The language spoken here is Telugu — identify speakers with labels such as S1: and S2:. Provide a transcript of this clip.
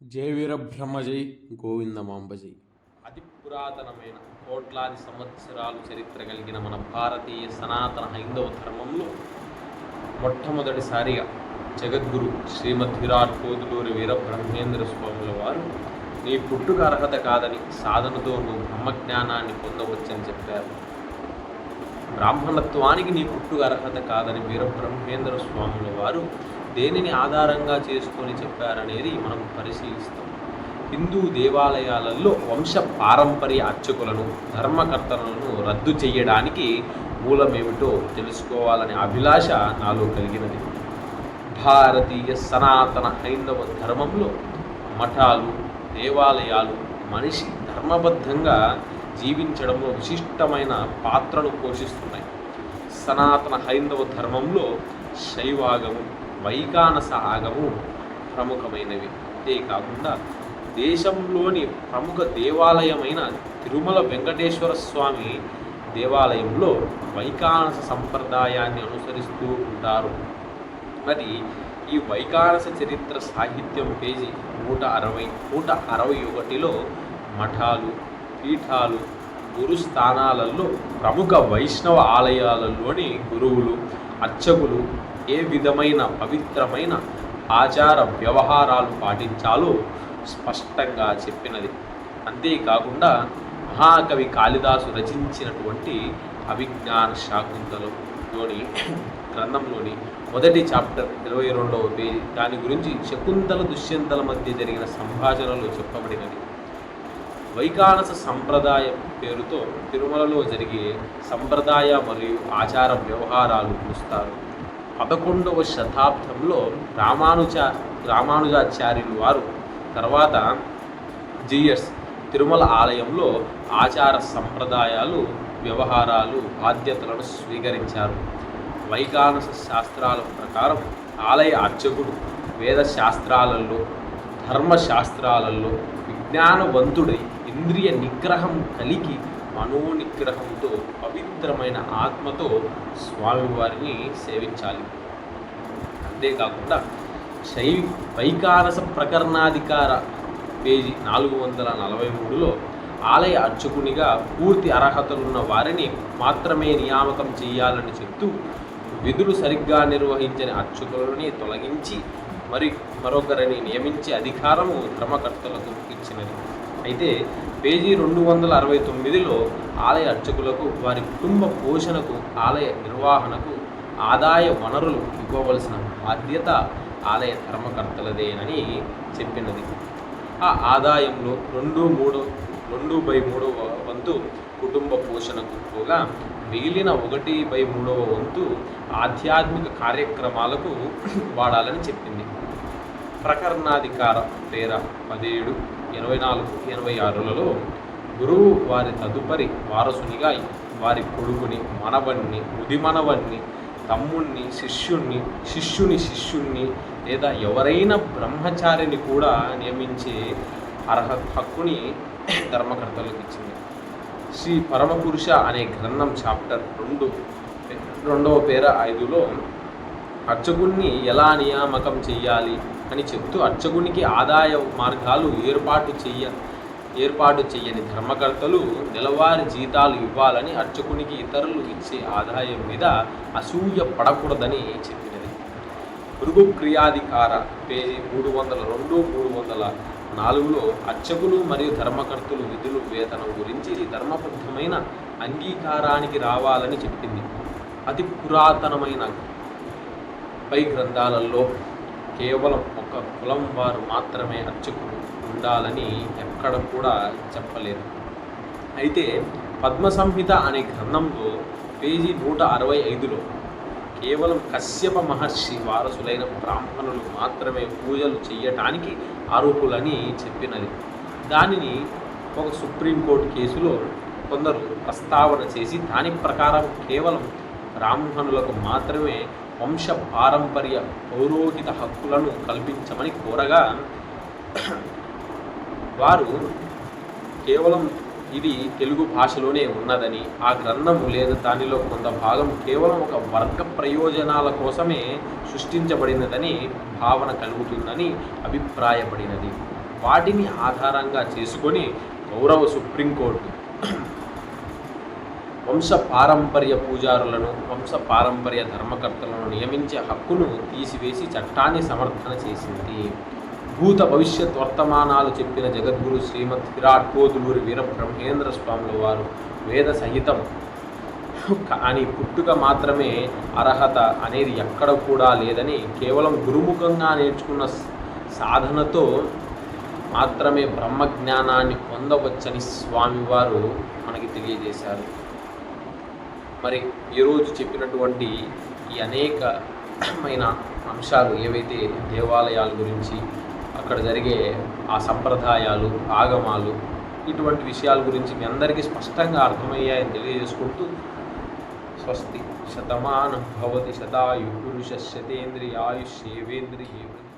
S1: జయ వీరబ్రహ్మజై గోవిందమాంబజై అతి పురాతనమైన కోట్లాది సంవత్సరాలు చరిత్ర కలిగిన మన భారతీయ సనాతన హైందవ ధర్మంలో మొట్టమొదటిసారిగా జగద్గురు శ్రీమద్ విరాట్ కోదులూరి వీరబ్రహ్మేంద్ర స్వాముల వారు నీ పుట్టుక అర్హత కాదని సాధనతో నువ్వు బ్రహ్మజ్ఞానాన్ని పొందవచ్చని చెప్పారు. బ్రాహ్మణత్వానికి నీ పుట్టుక అర్హత కాదని వీరబ్రహ్మేంద్ర స్వాముల వారు దేనిని ఆధారంగా చేసుకొని చెప్పారనేది మనం పరిశీలిస్తాం. హిందూ దేవాలయాలలో వంశ పారంపర్య అర్చకులను ధర్మకర్తలను రద్దు చేయడానికి మూలమేమిటో తెలుసుకోవాలనే అభిలాష నాలో కలిగినది. భారతీయ సనాతన హైందవ ధర్మంలో మఠాలు దేవాలయాలు మనిషి ధర్మబద్ధంగా జీవించడంలో విశిష్టమైన పాత్రను పోషిస్తున్నాయి. సనాతన హైందవ ధర్మంలో శైవాగము వైకానస ఆగము ప్రముఖమైనవి. అంతేకాకుండా దేశంలోని ప్రముఖ దేవాలయమైన తిరుమల వెంకటేశ్వర స్వామి దేవాలయంలో వైకానస సంప్రదాయాన్ని అనుసరిస్తూ ఉంటారు. మరి ఈ వైకానస చరిత్ర సాహిత్యం పేజీ నూట అరవై నూట అరవై ఒకటిలో మఠాలు పీఠాలు గురుస్థానాలలో ప్రముఖ వైష్ణవ ఆలయాలలోని గురువులు అర్చకులు ఏ విధమైన పవిత్రమైన ఆచార వ్యవహారాలు పాటించాలో స్పష్టంగా చెప్పినది. అంతేకాకుండా మహాకవి కాళిదాసు రచించినటువంటి అభిజ్ఞాన శాకుంతలంలోని గ్రంథంలోని మొదటి చాప్టర్ ఇరవై రెండవ పేజీ దాని గురించి శకుంతల దుష్యంతల మధ్య జరిగిన సంభాషణలో చెప్పబడినది. వైకానస సంప్రదాయం పేరుతో తిరుమలలో జరిగే సంప్రదాయ మరియు ఆచార వ్యవహారాలు పిలుస్తారు పదకొండవ శతాబ్దంలో రామానుజ రామానుజాచార్యులు వారు తర్వాత జిఎస్ తిరుమల ఆలయంలో ఆచార సంప్రదాయాలు వ్యవహారాలు బాధ్యతలను స్వీకరించారు. వైకానస శాస్త్రాల ప్రకారం ఆలయ అర్చకుడు వేద శాస్త్రాలలో ధర్మశాస్త్రాలలో విజ్ఞానవంతుడై ఇంద్రియ నిగ్రహం కలిగి మనోనిగ్రహంతో పవిత్రమైన ఆత్మతో స్వామివారిని సేవించాలి. అంతేకాకుండా శై వైకానస ప్రకరణాధికార పేజీ నాలుగు వందల నలభై మూడులో ఆలయ అర్చకునిగా పూర్తి అర్హతలున్న వారిని మాత్రమే నియామకం చేయాలని చెప్తూ విధులు సరిగ్గా నిర్వహించని అర్చకులని తొలగించి మరి మరొకరిని నియమించే అధికారము ధర్మకర్తలకు ఇచ్చినది. అయితే పేజీ రెండు వందల అరవై తొమ్మిదిలో ఆలయ అర్చకులకు వారి కుటుంబ పోషణకు ఆలయ నిర్వహణకు ఆదాయ వనరులు ఇవ్వవలసిన బాధ్యత ఆలయ ధర్మకర్తలదేనని చెప్పినది. ఆ ఆదాయంలో రెండు మూడు రెండు బై మూడవ వంతు కుటుంబ పోషణకు పోగా మిగిలిన ఒకటి బై మూడవ వంతు ఆధ్యాత్మిక కార్యక్రమాలకు వాడాలని చెప్పింది. ప్రకరణాధికార పేర పదిహేడు ఎనభై నాలుగు ఎనభై ఆరులలో గురువు వారి తదుపరి వారసునిగా వారి కొడుకుని మనవణ్ణి ముదిమనవణ్ణి తమ్ముణ్ణి శిష్యుణ్ణి శిష్యుని శిష్యుణ్ణి లేదా ఎవరైనా బ్రహ్మచారిని కూడా నియమించే అర్హ హక్కుని ధర్మకర్తలకు ఇచ్చింది శ్రీ పరమపురుష అనే గ్రంథం చాప్టర్ రెండు రెండవ పేర ఐదులో అర్చకుణ్ణి ఎలా నియామకం చెయ్యాలి అని చెప్తూ అర్చకునికి ఆదాయ మార్గాలు ఏర్పాటు చెయ్య ఏర్పాటు చేయని ధర్మకర్తలు నెలవారీ జీతాలు ఇవ్వాలని అర్చకునికి ఇతరులు ఇచ్చే ఆదాయం మీద అసూయ పడకూడదని చెప్పినది. మృగు క్రియాధికార పేజీ మూడు వందల రెండు మూడు వందల నాలుగులో అర్చకులు మరియు ధర్మకర్తలు విధులు వేతనం గురించి ధర్మబద్ధమైన అంగీకారానికి రావాలని చెప్పింది. అతి పురాతనమైన పై గ్రంథాలలో కేవలం ఒక కులం వారు మాత్రమే అర్చకులు ఉండాలని ఎక్కడ కూడా చెప్పలేదు. అయితే పద్మ సంహిత అనే గ్రంథంలో పేజీ నూట అరవై ఐదులో కేవలం కశ్యప మహర్షి వారసులైన బ్రాహ్మణులు మాత్రమే పూజలు చేయటానికి అర్హులని చెప్పినది. దానిని ఒక సుప్రీంకోర్టు కేసులో కొందరు ప్రస్తావన చేసి దాని ప్రకారం కేవలం బ్రాహ్మణులకు మాత్రమే వంశ పారంపర్య పౌరోహిత హక్కులను కల్పించమని కోరగా వారు కేవలం ఇది తెలుగు భాషలోనే ఉన్నదని ఆ గ్రంథం లేదా దానిలో కొంత భాగం కేవలం ఒక వర్గ ప్రయోజనాల కోసమే సృష్టించబడినదని భావన కలుగుతుందని అభిప్రాయపడినది. వాటిని ఆధారంగా చేసుకొని గౌరవ సుప్రీంకోర్టు వంశ పారంపర్య పూజారులను వంశ పారంపర్య ధర్మకర్తలను నియమించే హక్కును తీసివేసి చట్టాన్ని సమర్థన చేసింది. భూత భవిష్యత్ వర్తమానాలు చెప్పిన జగద్గురు శ్రీమద్ విరాట్ కోదులూరి వీర బ్రహ్మేంద్ర స్వాముల వారు వేద సహితం. కానీ పుట్టుక మాత్రమే అర్హత అనేది ఎక్కడ కూడా లేదని కేవలం గురుముఖంగా నేర్చుకున్న సాధనతో మాత్రమే బ్రహ్మజ్ఞానాన్ని పొందవచ్చని స్వామివారు మనకి తెలియజేశారు. మరి ఈరోజు చెప్పినటువంటి ఈ అనేకమైన అంశాలు ఏవైతే దేవాలయాల గురించి అక్కడ జరిగే ఆ సంప్రదాయాలు ఆగమాలు ఇటువంటి విషయాల గురించి మీ అందరికీ స్పష్టంగా అర్థమయ్యాయని తెలియజేసుకుంటూ స్వస్తి. శతమానం భవతి శతాయు పురుష శతేంద్రియాయుష్యేవేంద్రియే